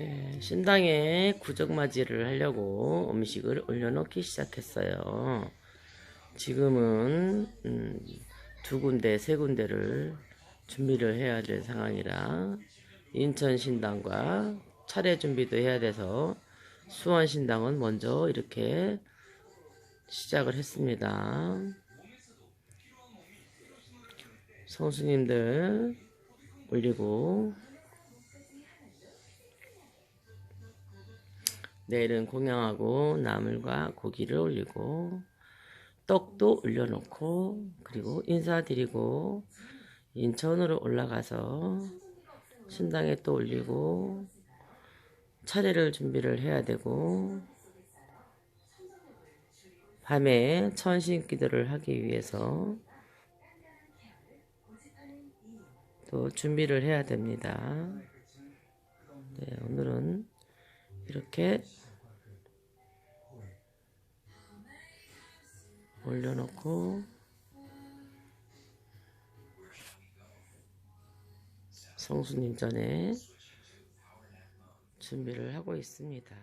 네, 신당에 구정맞이를 하려고 음식을 올려놓기 시작했어요. 지금은 음, 두 군데, 세 군데를 준비를 해야 될 상황이라 인천 신당과 차례 준비도 해야 돼서 수원 신당은 먼저 이렇게 시작을 했습니다. 성수님들 올리고 내일은 공양하고 나물과 고기를 올리고 떡도 올려놓고 그리고 인사드리고 인천으로 올라가서 신당에 또 올리고 차례를 준비를 해야 되고 밤에 천신 기도를 하기 위해서 또 준비를 해야 됩니다. 네, 오늘은 이렇게 올려놓고 성수님 전에 준비를 하고 있습니다.